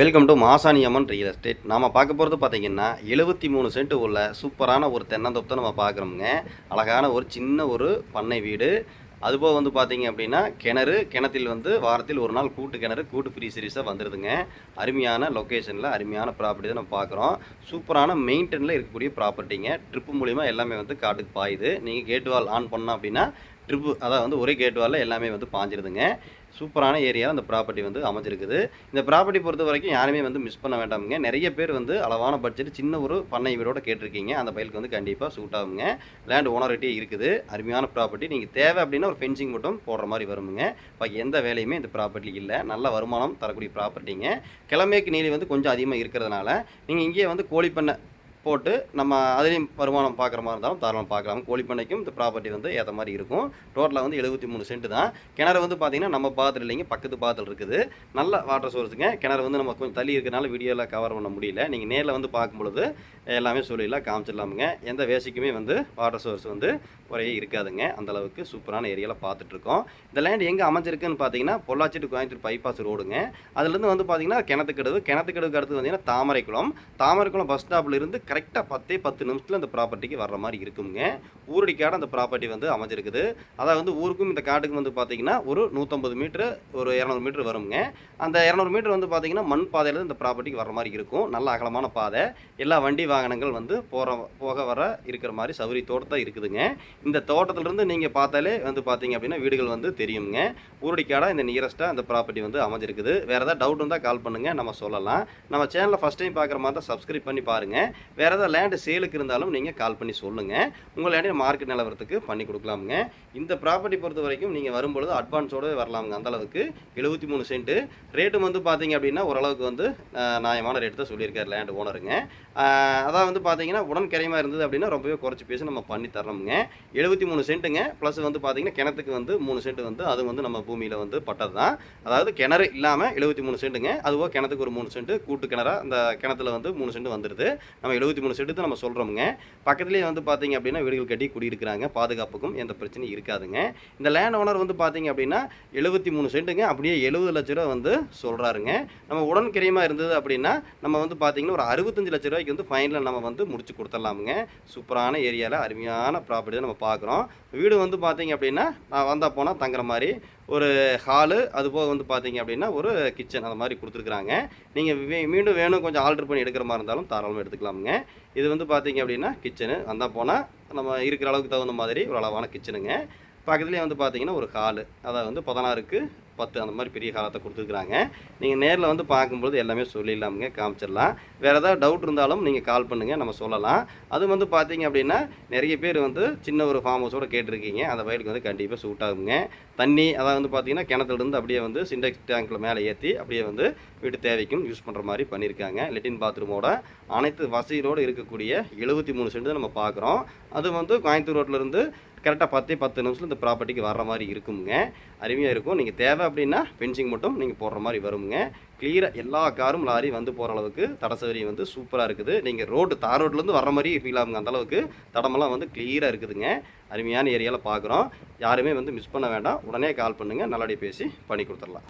Welcome to Masani Amman real estate நாம் பார்க்க போகிறது பார்த்தீங்கன்னா எழுபத்தி மூணு சென்ட் உள்ள சூப்பரான ஒரு தென்னந்தோப்பு நம்ம பார்க்குறோமுங்க. அழகான ஒரு சின்ன ஒரு பண்ணை வீடு. அதுபோக வந்து பார்த்தீங்க அப்படின்னா கிணறு கிணத்தில் வந்து வாரத்தில் ஒரு நாள் கூட்டு கிணறு கூட்டு ஃப்ரீ சீரீஸாக வந்துடுதுங்க அருமையான லொக்கேஷனில் அருமையான ப்ராப்பர்ட்டி தான் நம்ம பார்க்குறோம். சூப்பரான மெயின்டெனில் இருக்கக்கூடிய ப்ராப்பர்ட்டிங்க ட்ரிப்பு மூலிமா எல்லாமே வந்து காட்டுக்கு பாயுது. நீங்கள் கேட் வால் ஆன் பண்ணோம் அப்படின்னா ட்ரிப்பு அதாவது வந்து ஒரே கேட் வாலில் எல்லாமே வந்து பாஞ்சிருதுங்க. சூப்பரான ஏரியா அந்த ப்ராப்பர்ட்டி வந்து அமைஞ்சிருக்குது. இந்த ப்ராப்பர்ட்டி பொறுத்த வரைக்கும் யாருமே வந்து மிஸ் பண்ண வேண்டாமுங்க. நிறைய பேர் வந்து அளவான பட்ஜெட் சின்ன ஒரு பண்ணை வீடோட கேட்டிருக்கீங்க. அந்த பயிலுக்கு வந்து கண்டிப்பாக சூட் ஆகுங்க. லேண்ட் ஓனர்கிட்டே இருக்குது. அருமையான ப்ராப்பர்ட்டி நீங்கள் தேவை அப்படின்னா ஒரு ஃபென்சிங் மட்டும் போடுற மாதிரி வருமுங்க. பாக்கி எந்த வேலையுமே இந்த ப்ராப்பர்ட்டி இல்லை. நல்ல வருமானம் தரக்கூடிய ப்ராப்பர்ட்டிங்க கிழமைக்கு நீலி வந்து கொஞ்சம் அதிகமாக இருக்கிறதுனால நீங்கள் இங்கேயே வந்து கோழி பண்ணை போட்டு நம்ம அதுலேயும் வருமானம் பார்க்குற மாதிரி இருந்தாலும் தாராளம் பார்க்கலாம். கோழி பண்ணைக்கும் இந்த ப்ராப்பர்ட்டி வந்து ஏற்ற மாதிரி இருக்கும். டோட்டலாக வந்து எழுபத்தி மூணு சென்ட் தான். கிணறு வந்து பார்த்தீங்கன்னா நம்ம பாத்திரம் இல்லைங்க பக்கத்து பாத்திரம் இருக்குது. நல்ல வாட்டர் சோர்ஸுங்க கிணறு வந்து நம்ம கொஞ்சம் தள்ளி இருக்கிறனால வீடியோவில் கவர் பண்ண முடியல. நீங்கள் நேரில் வந்து பார்க்கும்பொழுது எல்லாமே சொல்லிடலாம் காமிச்சிடலாமுங்க. எந்த வேசிக்குமே வந்து வாட்டர் சோர்ஸ் வந்து குறையே இருக்காதுங்க. அந்தளவுக்கு சூப்பரான ஏரியாவில் பார்த்துட்ருக்கோம் இந்த லேண்ட் எங்கே அமைஞ்சிருக்குன்னு பார்த்தீங்கன்னா பொள்ளாச்சி டு கோயம்புத்தூர் பைபாஸ் ரோடுங்க அதுலேருந்து வந்து பார்த்தீங்கன்னா கிணத்துக்கடவு கிணத்துக்கடவுக்கு அடுத்து பார்த்தீங்கன்னா தாமரைக்குளம். தாமரைக்குளம் பஸ் ஸ்டாப்பில் இருந்து கரெக்டாக பத்தே பத்து நிமிஷத்தில் அந்த ப்ராப்பர்ட்டிக்கு வர்ற மாதிரி இருக்குங்க. ஊரடிக்காடு அந்த ப்ராப்பர்ட்டி வந்து அமைஞ்சிருக்குது. அதாவது வந்து ஊருக்கும் இந்த காட்டுக்கும் வந்து பார்த்தீங்கன்னா ஒரு நூற்றம்பது மீட்ரு ஒரு இரநூறு மீட்ரு வருங்க. அந்த இரநூறு மீட்டர் வந்து பார்த்தீங்கன்னா மண் பாதையில் இந்த ப்ராப்பர்ட்டிக்கு வர்ற மாதிரி இருக்கும். நல்ல அகலமான பாதை. எல்லா வண்டி வாகனங்கள் வந்து போகிற போக வர இருக்கிற மாதிரி சௌகரியத்தோடு தோட்டத்தான் இருக்குதுங்க. இந்த தோட்டத்திலிருந்து நீங்கள் பார்த்தாலே வந்து பார்த்தீங்க அப்படின்னா வீடுகள் வந்து தெரியுங்க. ஊரடிக்காடாக இந்த நியரஸ்ட்டாக அந்த ப்ராப்பர்ட்டி வந்து அமைஞ்சிருக்குது. வேறு ஏதாவது டவுட் இருந்தால் கால் பண்ணுங்கள் நம்ம சொல்லலாம். நம்ம சேனலில் ஃபஸ்ட் டைம் பார்க்குற மாதிரி தான் சப்ஸ்கிரைப் பண்ணி பாருங்கள் வேறு ஏதாவது லேண்டு சேலுக்கு இருந்தாலும் நீங்கள் கால் பண்ணி சொல்லுங்கள் உங்கள் லேண்டை மார்க்கெட் நிலவரத்துக்கு பண்ணி கொடுக்கலாமுங்க. இந்த ப்ராப்பர்ட்டி பொறுத்த வரைக்கும் நீங்கள் வரும்பொழுது அட்வான்ஸோடு வரலாமுங்க. அந்தளவுக்கு எழுபத்தி மூணு சென்ட்டு ரேட்டு வந்து பார்த்தீங்க அப்படின்னா ஓரளவுக்கு வந்து நியாயமான ரேட்டு தான் சொல்லியிருக்காரு லேண்டு ஓனருங்க அதான் வந்து பார்த்தீங்கன்னா உடன் கிரையமாக இருந்தது அப்படின்னா ரொம்பவே குறைச்சி பேசி நம்ம பண்ணி தரணுங்க எழுபத்தி மூணு சென்ட்டுங்க ப்ளஸ் வந்து பார்த்தீங்கன்னா கிணத்துக்கு வந்து மூணு சென்ட் வந்து அது வந்து நம்ம பூமியில் வந்து பட்டது தான். அதாவது கிணறு இல்லாமல் எழுபத்தி மூணு சென்ட்டுங்க அதுவோ கிணத்துக்கு ஒரு மூணு சென்ட் கூட்டு கிணறா அந்த கிணத்துல வந்து மூணு சென்ட் வந்துடுது நம்ம எழுபத்தி மூணு சென்ட்டு தான் நம்ம சொல்கிறோமுங்க பக்கத்துலேயே வந்து பார்த்தீங்க அப்படின்னா வீடுகள் கட்டி குடியிருக்கிறாங்க. பாதுகாப்புக்கும் எந்த பிரச்சனையும் இருக்காதுங்க. இந்த லேண்ட் ஓனர் வந்து பார்த்திங்க அப்படின்னா எழுபத்தி மூணு சென்ட்டுங்க அப்படியே எழுபது லட்ச ரூபா வந்து சொல்கிறாருங்க நம்ம உடன் இருந்தது அப்படின்னா நம்ம வந்து பார்த்தீங்கன்னா ஒரு அறுபத்தஞ்சு லட்ச ரூபாய்க்கு வந்து ஃபைனலில் நம்ம வந்து முடிச்சு கொடுத்துடலாமுங்க. சூப்பரான ஏரியாவில் அருமையான ப்ராப்பர்ட்டி தான் நம்ம பார்க்குறோம் வீடு வந்து பார்த்திங்க அப்படின்னா நான் வந்தால் போனால் தங்குற மாதிரி ஒரு ஹாலு அது போக வந்து பார்த்தீங்க அப்படின்னா ஒரு கிச்சன் அந்த மாதிரி கொடுத்துருக்குறாங்க. நீங்கள் மீண்டும் வேணும் கொஞ்சம் ஆல்ட்ரு பண்ணி எடுக்கிற மாதிரி இருந்தாலும் தாராளமாக எடுத்துக்கலாமுங்க. இது வந்து பார்த்தீங்க அப்படின்னா கிச்சனு வந்தால் போனால் நம்ம இருக்கிற அளவுக்கு தகுந்த மாதிரி ஒரு அளவான கிச்சனுங்க பக்கத்துலேயே வந்து பார்த்தீங்கன்னா ஒரு ஹாலு அதாவது வந்து பதினாறுக்கு பத்து அந்த மாதிரி பெரிய காலத்தை கொடுத்துருக்குறாங்க. நீங்கள் நேரில் வந்து பார்க்கும்பொழுது எல்லாமே சொல்லிடலாமுங்க காமிச்சிடலாம். வேறு ஏதாவது டவுட் இருந்தாலும் நீங்கள் கால் பண்ணுங்கள் நம்ம சொல்லலாம். அது வந்து பார்த்தீங்க அப்படின்னா நிறைய பேர் வந்து சின்ன ஒரு ஃபார்ம் ஹவுஸோட கேட்டிருக்கீங்க. அந்த வயலுக்கு வந்து கண்டிப்பாக சூட் ஆகுங்க. தண்ணி அதாவது வந்து பார்த்தீங்கன்னா கிணத்துலேருந்து அப்படியே வந்து சிண்டெக்ஸ் டேங்க்கில் மேலே ஏற்றி அப்படியே வந்து வீட்டு தேவைக்கும் யூஸ் பண்ணுற மாதிரி பண்ணியிருக்காங்க. லெட்டின் பாத்ரூமோட அனைத்து வசதிகளோடு இருக்கக்கூடிய எழுபத்தி மூணு சென்ட் நம்ம பார்க்குறோம். அது வந்து கோயம்புத்தூர் ரோட்டிலேருந்து கரெக்டாக பத்தே பத்து நிமிஷத்தில் இந்த ப்ராப்பர்ட்டிக்கு வர்ற மாதிரி இருக்குங்க அருமையாக இருக்கும். நீங்கள் தேவை அப்படின்னா ஃபென்சிங் மட்டும் நீங்கள் போடுற மாதிரி வருங்க கிளியராக எல்லா காரும் லாரி வந்து போகிற அளவுக்கு தட வந்து சூப்பராக இருக்குது. நீங்கள் ரோடு தார் ரோட்லேருந்து வர மாதிரி ஃபீல் ஆகுங்க. அந்தளவுக்கு தடமெல்லாம் வந்து கிளியராக இருக்குதுங்க. அருமையான ஏரியாவில் பார்க்குறோம் யாருமே வந்து மிஸ் பண்ண வேண்டாம். உடனே கால் பண்ணுங்கள் நல்லபடியாக பேசி பண்ணி கொடுத்துடலாம்.